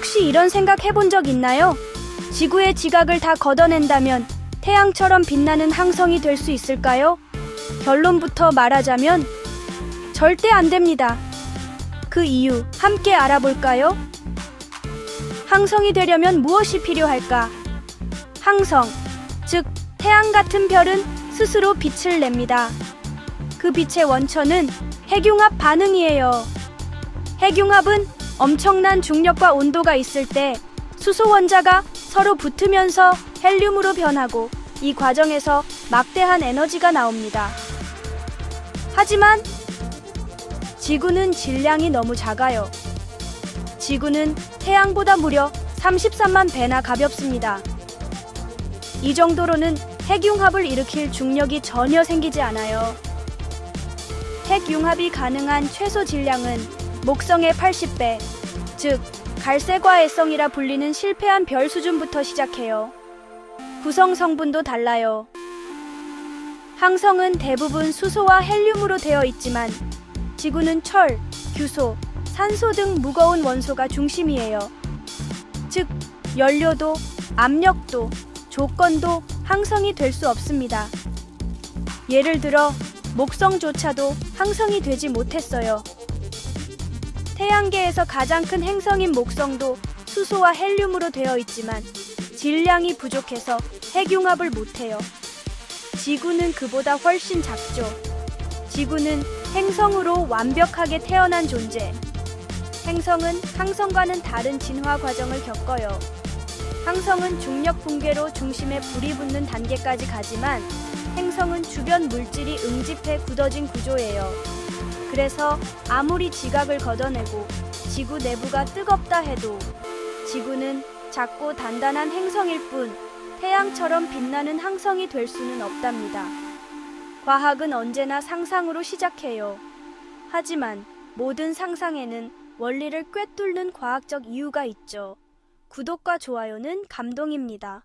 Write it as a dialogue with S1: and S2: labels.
S1: 혹시 이런 생각 해본 적 있나요? 지구의 지각을 다 걷어낸다면 태양처럼 빛나는 항성이 될 수 있을까요? 결론부터 말하자면 절대 안 됩니다. 그 이유 함께 알아볼까요? 항성이 되려면 무엇이 필요할까? 항성, 즉 태양 같은 별은 스스로 빛을 냅니다. 그 빛의 원천은 핵융합 반응이에요. 핵융합은 엄청난 중력과 온도가 있을 때 수소 원자가 서로 붙으면서 헬륨으로 변하고 이 과정에서 막대한 에너지가 나옵니다. 하지만 지구는 질량이 너무 작아요. 지구는 태양보다 무려 33만 배나 가볍습니다. 이 정도로는 핵융합을 일으킬 중력이 전혀 생기지 않아요. 핵융합이 가능한 최소 질량은 목성의 80배, 즉 갈색과 애성이라 불리는 실패한 별 수준부터 시작해요. 구성 성분도 달라요. 항성은 대부분 수소와 헬륨으로 되어 있지만 지구는 철, 규소, 산소 등 무거운 원소가 중심이에요. 즉 연료도, 압력도, 조건도 항성이 될 수 없습니다. 예를 들어 목성조차도 항성이 되지 못했어요. 태양계에서 가장 큰 행성인 목성도 수소와 헬륨으로 되어 있지만 질량이 부족해서 핵융합을 못해요. 지구는 그보다 훨씬 작죠. 지구는 행성으로 완벽하게 태어난 존재. 행성은 항성과는 다른 진화 과정을 겪어요. 항성은 중력 붕괴로 중심에 불이 붙는 단계까지 가지만 행성은 주변 물질이 응집해 굳어진 구조예요. 그래서 아무리 지각을 걷어내고 지구 내부가 뜨겁다 해도 지구는 작고 단단한 행성일 뿐 태양처럼 빛나는 항성이 될 수는 없답니다. 과학은 언제나 상상으로 시작해요. 하지만 모든 상상에는 원리를 꿰뚫는 과학적 이유가 있죠. 구독과 좋아요는 감동입니다.